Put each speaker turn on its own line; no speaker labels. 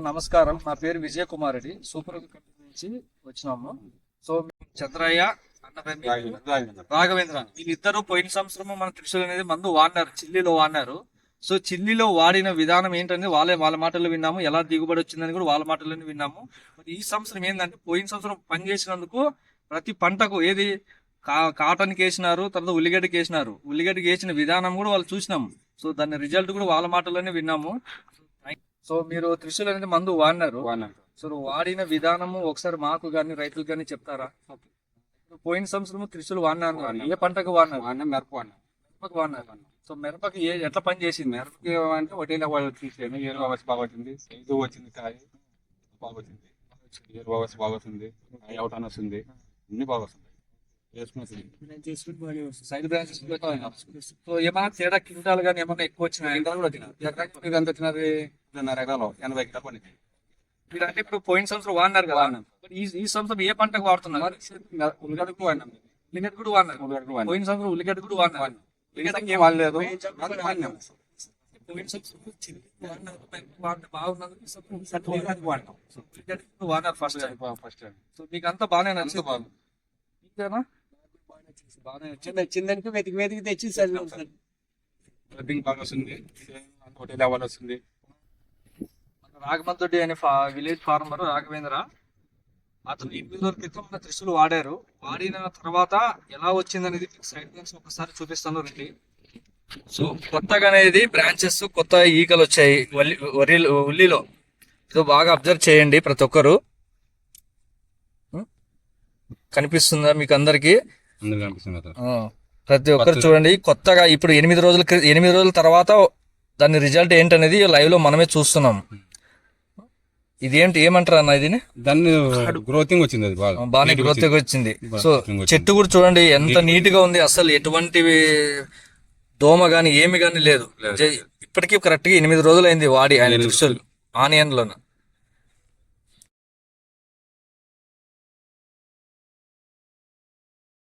నమస్కారం. నా పేరు విజయ్ కుమార్ రెడ్డి సూపర్ నుంచి వచ్చినాము. సో చంద్రయ్య రాఘవేంద్ర. వీళ్ళిద్దరూ పోయిన సంవత్సరం మన త్రిశూల్ అనేది మందు వాడినారు చిల్లీలో వాడినారు. సో చిల్లీలో వాడిన విధానం ఏంటనేది వాళ్ళే వాళ్ళ మాటల్లో విన్నాము. ఎలా దిగుబడి వచ్చిందని కూడా వాళ్ళ మాటల్లోనే విన్నాము. ఈ సంవత్సరం ఏంటంటే పోయిన సంవత్సరం పని చేసినందుకు ప్రతి పంటకు ఏది కా కాటన్కి వేసినారు తర్వాత ఉల్లిగడ్డకి వేసినారు. ఉల్లిగడ్డకి వేసిన విధానం కూడా వాళ్ళు చూసినాము. సో దాని రిజల్ట్ కూడా వాళ్ళ మాటల్లోనే విన్నాము. సో మీరు త్రిశూల్ అనేది మందు వాడినారు. సో వాడిన విధానము ఒకసారి మాకు కానీ రైతులకు కానీ చెప్తారా? పోయిన సంవత్సరం త్రిశూల్ వాడినారు
వాడినాం.
ఏ పంటకు వాడినారు
వాడినా మిరప వాడినా
మిరపకు వాడినారు సో మిరపకి ఏ ఎట్లా పని చేసింది?
మిరపకి అంటే ఒకటే వాళ్ళు తీసాను ఏరు బాగా బాగా వచ్చింది సైజు వచ్చింది కాయ. బాగా వచ్చింది ఏరు బాగా వచ్చి బాగా వస్తుంది కాయ అవటాన్ని వస్తుంది అన్ని బాగా వస్తుంది.
సైడ్ బ్రాంచెస్ సో ఏమైనా తేడా కింటాలు కానీ ఏమైనా ఎక్కువ వచ్చినాయి?
ఎకరాకి ఇది ఎంత వచ్చినది రెండున్నర ఎకరాలు ఎనభై ఎకరాలు పండింది.
మీరు అంటే ఇప్పుడు పోయిన సంవత్సరం వాడినారు కదా. ఈ ఈ సంవత్సరం ఏ పంటకు వాడుతున్నారు?
ఉల్లిగడ్డకు వాడినాం.
ఉల్లిగడ్డ కూడా వాడినారు.
ఉల్లిగడ్డకు వాడినాం.
పోయిన సంవత్సరం ఉల్లిగడ్డ కూడా వాడినారు.
వాడినాం. ఉల్లిగడ్డకి ఏం వాడలేదు. వాడినాం.
పోయిన సంవత్సరం ఉల్లిగడ్డ వాడినారు. ఫస్ట్
ఫస్ట్
సో మీకు అంతా బాగానే
అంత
నచ్చింది.
బాగుంది.
ఇంతేనా బాగానే వచ్చింది
వచ్చిందనుకో వెతికి వెతికి తెచ్చి చదివాం
బాగా వస్తుంది ఒకటే లెవెల్ వస్తుంది
రాగమంతుడి అనే ఫా విలేజ్ ఫార్మర్ రాఘవేంద్ర అతను ఎనిమిది రోజుల క్రితం మన త్రిశూలు వాడారు. వాడిన తర్వాత ఎలా వచ్చింది అనేది సైడ్ నుంచి ఒకసారి చూపిస్తాను రండి. సో కొత్తగా అనేది బ్రాంచెస్ కొత్త ఈకలు వచ్చాయి వల్లి వరి ఉల్లిలో. ఇది బాగా అబ్జర్వ్ చేయండి ప్రతి ఒక్కరు? కనిపిస్తుందా మీకు అందరికి? ప్రతి ఒక్కరు చూడండి. కొత్తగా ఇప్పుడు ఎనిమిది రోజుల ఎనిమిది రోజుల తర్వాత దాని రిజల్ట్ ఏంటనేది లైవ్లో మనమే చూస్తున్నాం. ఇదేంటి ఏమంటారు అన్న ఇది
దాన్ని గ్రోతింగ్ వచ్చింది అది బాగా.
బాగానే
నీట్గా
గ్రోత్
వచ్చింది.
సో. చెట్టు కూడా చూడండి ఎంత నీట్గా ఉంది. అసలు ఎటువంటి దోమ గాని ఏమి గాని లేదు. ఇప్పటికీ కరెక్ట్గా ఎనిమిది రోజులు అయింది వాడి ఆయన ఆనియన్ లోన